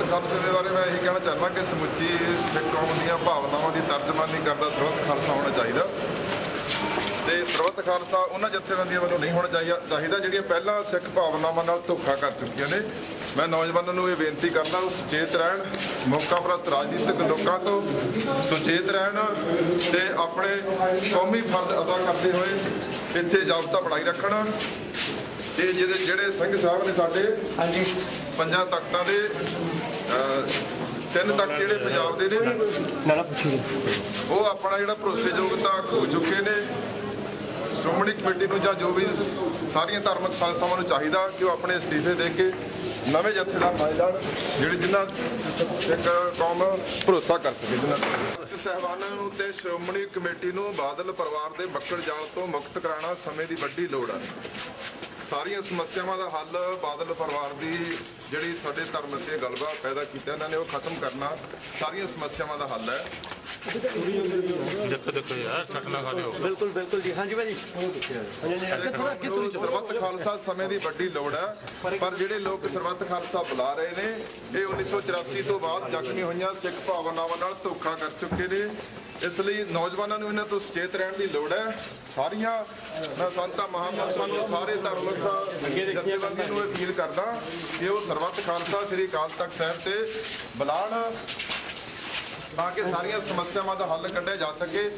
ਸਰਬੱਤ ਖਾਲਸੇ ਦੇ ਬਾਰੇ ਮੈਂ ਇਹ ਕਹਿਣਾ ਚਾਹੁੰਦਾ ਕਿ ਸਮੁੱਚੀ ਸਿੱਖ ਕੌਮ ਦੀਆਂ ਭਾਵਨਾਵਾਂ ਦੀ ਤਰਜਮਾਨੀ ਕਰਦਾ ਸਰਬੱਤ ਖਾਲਸਾ ਹੋਣਾ ਚਾਹੀਦਾ। ਤੇ ਸਰਬੱਤ ਖਾਲਸਾ ਉਹਨਾਂ ਜਥੇਬੰਦੀਆਂ ਵੱਲੋਂ ਨਹੀਂ ਹੋਣਾ ਚਾਹੀਦਾ ਜਿਹੜੀਆਂ ਪਹਿਲਾਂ ਸਿੱਖ ਭਾਵਨਾਵਾਂ ਨਾਲ ਧੋਖਾ ਕਰ ਚੁੱਕੀਆਂ ਨੇ। ਮੈਂ ਨੌਜਵਾਨਾਂ ਨੂੰ ਇਹ ਬੇਨਤੀ ਕਰਦਾ, ਉਹ ਸੁਚੇਤ ਰਹਿਣ, ਮੌਕਾ ਪ੍ਰਸਤ ਰਾਜਨੀਤਿਕ ਲੋਕਾਂ ਤੋਂ ਸੁਚੇਤ ਰਹਿਣ ਤੇ ਆਪਣੇ ਕੌਮੀ ਫਰਜ਼ ਅਦਾ ਕਰਦੇ ਹੋਏ ਇੱਥੇ ਜਾਬਤਾ ਬਣਾਈ ਰੱਖਣ। ਤੇ ਜਿਹੜੇ ਜਿਹੜੇ ਸਿੰਘ ਸਾਹਿਬ ਨੇ ਸਾਡੇ ਹਾਂਜੀ। ਪੰਜਾਂ ਤਖਤਾਂ ਦੇ ਤਿੰਨ ਤਖਤ ਜਿਹੜੇ ਪੰਜਾਬ ਦੇ ਨੇ ਉਹ ਆਪਣਾ ਜਿਹੜਾ ਭਰੋਸੇਯੋਗਤਾ ਖੋ ਚੁੱਕੇ ਨੇ। ਸ਼੍ਰੋਮਣੀ ਕਮੇਟੀ ਨੂੰ ਜਾਂ ਜੋ ਵੀ ਸਾਰੀਆਂ ਧਾਰਮਿਕ ਸੰਸਥਾਵਾਂ ਨੂੰ ਚਾਹੀਦਾ ਕਿ ਉਹ ਆਪਣੇ ਅਸਤੀਫੇ ਦੇ ਕੇ ਨਵੇਂ ਜਥੇਦਾਰ ਬਣਾਏ ਜਾਣ ਜਿਹੜੇ ਜਿਨ੍ਹਾਂ ਇੱਕ ਕੌਮ ਭਰੋਸਾ ਕਰ ਸਕੇ ਜਿਨ੍ਹਾਂ ਸਹਿਬਾਨਾਂ ਨੂੰ ਤੇ ਸ਼੍ਰੋਮਣੀ ਕਮੇਟੀ ਨੂੰ ਬਾਦਲ ਪਰਿਵਾਰ ਦੇ ਮੱਕੜ ਜਾਲ ਤੋਂ ਮੁਕਤ ਕਰਾਉਣਾ ਸਮੇਂ ਦੀ ਵੱਡੀ ਲੋੜ ਹੈ ਸਾਰੀਆਂ ਸਮੱਸਿਆਵਾਂ ਦਾ ਹੱਲ ਬਾਦਲ ਪਰਿਵਾਰ ਦੀ ਜਿਹੜੀ ਸਾਡੇ ਧਰਮ ਤੇ ਗਲਬਾ ਪੈਦਾ ਕੀਤਾ, ਇਹਨਾਂ ਨੇ ਉਹ ਖਤਮ ਕਰਨਾ, ਸਾਰੀਆਂ ਸਮੱਸਿਆਵਾਂ ਦਾ ਹੱਲ ਹੈ। ਦੇਖੋ ਦੇਖੋ ਯਾਰ ਛੱਟ ਨਾ ਖਾ ਲਿਓ ਬਿਲਕੁਲ ਬਿਲਕੁਲ ਜੀ। ਹਾਂਜੀ ਭਾਜੀ। ਸਰਬੱਤ ਖਾਲਸਾ ਸਮੇਂ ਦੀ ਵੱਡੀ ਲੋੜ ਹੈ। ਪਰ ਜਿਹੜੇ ਲੋਕ ਸਰਬੱਤ ਖਾਲਸਾ ਬੁਲਾ ਰਹੇ ਨੇ, ਇਹ 1984 ਤੋਂ ਬਾਅਦ ਜ਼ਖਮੀ ਹੋਈਆਂ ਸਿੱਖ ਭਾਵਨਾਵਾਂ ਨਾਲ ਧੋਖਾ ਕਰ ਚੁੱਕੇ ਨੇ। ਇਸ ਲਈ ਨੌਜਵਾਨਾਂ ਨੂੰ ਇਹਨਾਂ ਤੋਂ ਸੁਚੇਤ ਰਹਿਣ ਦੀ ਲੋੜ ਹੈ। ਸਾਰੀਆਂ ਸੰਤਾਂ, ਮਹਾਂਪੁਰਸ਼ਾਂ ਨੂੰ ਸਾਰੇ ਧਾਰਮਿਕ ਜਥੇਬੰਦੀਆਂ ਨੂੰ ਅਪੀਲ ਕਰਦਾ ਕਿ ਉਹ ਸਰਬੱਤ ਖਾਲਸਾ ਸ੍ਰੀ ਅਕਾਲ ਤਖਤ ਸਾਹਿਬ ਤੇ ਬੁਲਾਣ ਤਾਂ ਕਿ ਸਾਰੀਆਂ ਸਮੱਸਿਆਵਾਂ ਦਾ ਹੱਲ ਕੱਢਿਆ ਜਾ ਸਕੇ।